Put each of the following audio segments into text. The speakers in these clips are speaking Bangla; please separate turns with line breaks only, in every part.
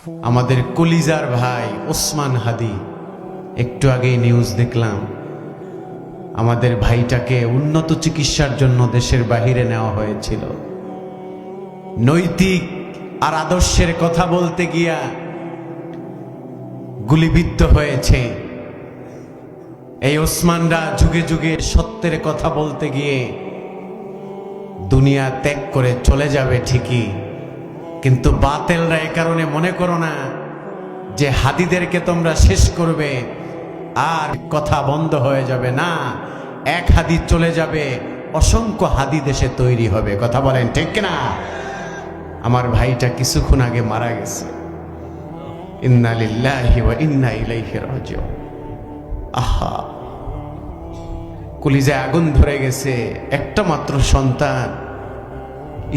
আমাদের কলিজার ভাই ওসমান হাদি। একটু আগেই নিউজ দেখলাম, আমাদের ভাইটাকে উন্নত চিকিৎসার জন্য দেশের বাহিরে নেওয়া হয়েছিল। নৈতিক আর আদর্শের কথা বলতে গিয়া গুলিবিদ্ধ হয়েছে। এই ওসমানরা যুগে যুগে সত্যের কথা বলতে গিয়ে দুনিয়া ত্যাগ করে চলে যাবে ঠিকই। কিন্তু বাতেলরা এ কারণে মনে করো না যে হাদিদেরকে তোমরা শেষ করবে আর কথা বন্ধ হয়ে যাবে। না, এক হাদি চলে যাবে, অসংখ্য হাদি দেশে তৈরি হবে। কথা বলেন ঠিক না? আমার ভাইটা কিছুক্ষণ আগে মারা গেছে। ইন্না লিল্লাহি ওয়া ইন্না ইলাইহি রাজিউন। আহা! কলিজায় আগুন ধরে গেছে, একটা মাত্র সন্তান।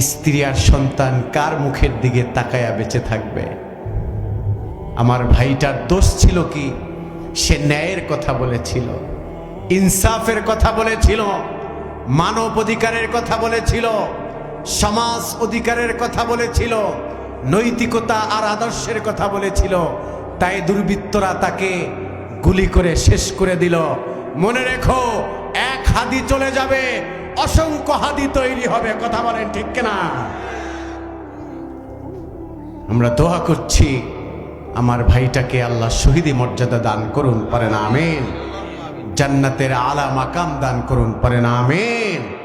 স্ত্রী আর সন্তান কার মুখের দিকে তাকায়া বেঁচে থাকবে? আমার ভাইটার দোষ ছিল কি? সে ন্যায়ের কথা বলেছিল, ইনসাফের কথা বলেছিল, মানব অধিকারের কথা বলেছিল, সমাজ অধিকারের কথা বলেছিল, নৈতিকতা আর আদর্শের কথা বলেছিল। তাই দুর্বৃত্তরা তাকে গুলি করে শেষ করে দিল। মনে রেখো, এক হাদি চলে যাবে অসংখ্য হাদি তৈরি হবে, কথা বলেন ঠিক কিনা? আমরা দোয়া করছি, আমার ভাইটাকে আল্লাহ শহীদি মর্যাদা দান করুন, পারেন, আমিন। জান্নাতের আলা মাকাম দান করুন, পারেন, আমিন।